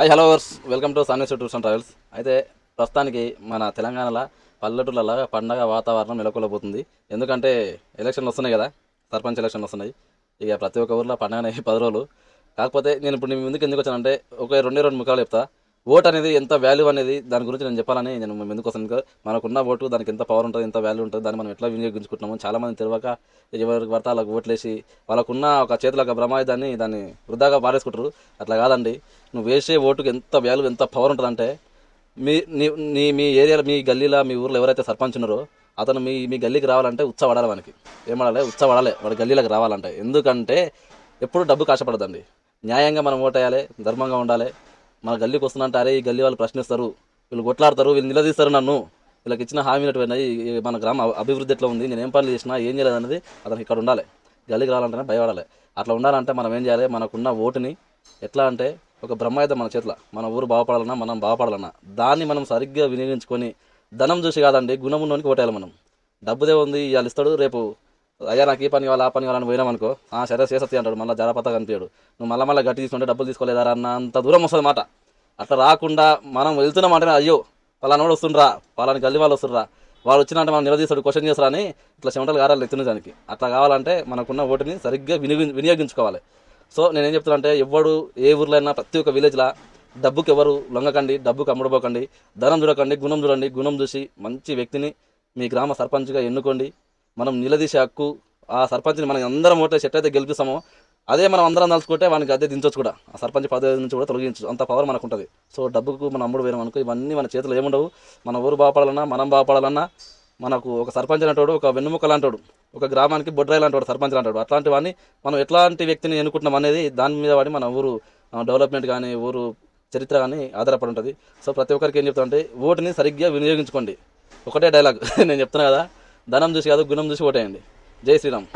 Hi hello viewers welcome to Sunny's tours and travels అయితే ప్రస్తుతానికి మన తెలంగాణలో పల్లెటూళ్ళలో పండగ వాతావరణం నెలకొల్లబోతుంది ఎందుకంటే ఎలక్షన్లు వస్తున్నాయి కదా సర్పంచ్ ఎలక్షన్లు వస్తున్నాయి. ఇక ప్రతి ఒక్క ఊర్లో పండగనే పది రోజులు. కాకపోతే నేను ఇప్పుడు మీ ముందుకు ఎందుకు వచ్చానంటే ఒక రెండే రెండు ముఖాలు చెప్తా. ఓట్ అనేది ఎంత వాల్యూ అనేది దాని గురించి నేను చెప్పాలని నేను ఎందుకోసం మనకున్న ఓటు దానికి ఎంత పవర్ ఉంటుంది ఎంత వాల్యూ ఉంటుంది దాన్ని మనం ఎట్లా వినియోగించుకుంటున్నాము చాలా మంది తెలియక ఎవరికి పడితే వాళ్ళకి ఓట్లేసి వాళ్ళకున్న ఒక చేతిలో ఒక ప్రమాదాన్ని దాన్ని వృధాగా పారేసుకుంటారు. అట్లా కాదండి. నువ్వు వేసే ఓటుకు ఎంత వాల్యూ ఎంత పవర్ ఉంటుందంటే మీ నీ నీ మీ ఏరియాలో మీ గల్లీలో మీ ఊర్లో ఎవరైతే సర్పంచ్ ఉన్నారో అతను మీ మీ గల్లీకి రావాలంటే ఉత్సవడాలి మనకి ఏమడాలి ఉత్సవడాలి వాడి గల్లీలకు రావాలంటే. ఎందుకంటే ఎప్పుడు డబ్బు కాశపడదండి న్యాయంగా మనం ఓటేయాలి ధర్మంగా ఉండాలి. మన గల్లీకి వస్తున్నంటే అరే ఈ గల్లీ వాళ్ళు ప్రశ్నిస్తారు వీళ్ళు కొట్లాడతారు వీళ్ళు నిలదీస్తారు నన్ను. వీళ్ళకి ఇచ్చిన హామీ మన గ్రామ అభివృద్ధి ఎట్లా ఉంది? నేను ఏం పనులు చేసినా ఏం చేయలేదు అనేది అతనికి ఇక్కడ ఉండాలి. గల్లీకి రావాలంటేనే భయపడాలి. అట్లా ఉండాలంటే మనం ఏం చేయాలి? మనకున్న ఓటుని ఎట్లా అంటే ఒక బ్రహ్మాయుధం మన చేతిలో. మన ఊరు బాగుపడాలన్నా మనం బాగుపడాలన్నా. దాన్ని మనం సరిగ్గా వినియోగించుకొని ధనం చూసి కాదండి గుణం ఉన్నోనికి ఓటేయాలి మనం. డబ్బుదే ఉంది ఇవాళ ఇస్తాడు రేపు అయ్యా నాకు ఈ పని కావాలి ఆ పని కావాలని పోయినాం అనుకో. ఆ సరే చేసత్తి అంటాడు. మళ్ళీ జరపత కనిపించాడు నువ్వు మళ్ళీ మళ్ళీ గట్టి తీసుకుంటే డబ్బులు తీసుకోలేదారా అన్న అంత దూరం వస్తుంది మాట. అట్లా రాకుండా మనం వెళ్తున్నాం అంటే అయ్యో పలానా వాడు వస్తుండ్రా పలాని గల్లి వాళ్ళు వస్తుండ్రా. వాళ్ళు వచ్చినంటే మనం నిలదీస్తాడు క్వశ్చన్ చేస్తారా అని ఇట్లా చెమటలు గారాలు దానికి. అట్లా కావాలంటే మనకున్న ఓటుని సరిగ్గా వినియోగి వినియోగించుకోవాలి. సో నేనేం చెప్తున్నా అంటే ఎవడు ఏ ఊర్లో అయినా ప్రతి ఒక్క విలేజ్లో డబ్బుకి ఎవరు లొంగకండి డబ్బుకి అమ్ముడుపోకండి ధనం చూడకండి గుణం చూడండి గుణం చూసి మంచి వ్యక్తిని మీ గ్రామ సర్పంచ్గా ఎన్నుకోండి. మనం నిలదీసే హక్కు ఆ సర్పంచ్ని మనం అందరం ఓటే సెట్ అయితే గెలిపిస్తామో అదే మనం అందరం తలుచుకుంటే వానికి అదే దించవచ్చు కూడా. ఆ సర్పంచ్ పదవి నుంచి కూడా తొలగించు అంత పవర్ మనకు ఉంటుంది సో డబ్బుకు మనం అమ్ముడు వేరే అనుకో ఇవన్నీ మన చేతిలో ఏముండవు. మన ఊరు బాగుపడాలన్నా మనం బాగుపడాలన్నా మనకు ఒక సర్పంచ్ అంటాడు ఒక వెన్నుముక లాంటాడు ఒక గ్రామానికి బొడ్రాయి లాంటాడు సర్పంచ్ అంటాడు అట్లాంటి వాడిని మనం ఎట్లాంటి వ్యక్తిని ఎన్నుకుంటున్నాం అనేది దాని మీద వాడి మన ఊరు డెవలప్మెంట్ కానీ ఊరు చరిత్ర కానీ ఆధారపడి ఉంటుంది. సో ప్రతి ఒక్కరికి ఏం చెప్తానంటే ఓటుని సరిగ్గా వినియోగించుకోండి. ఒకటే డైలాగ్ నేను చెప్తున్నా కదా. ధనం చూసి కాదు గుణం చూసి ఓటేయండి. జై శ్రీరామ్.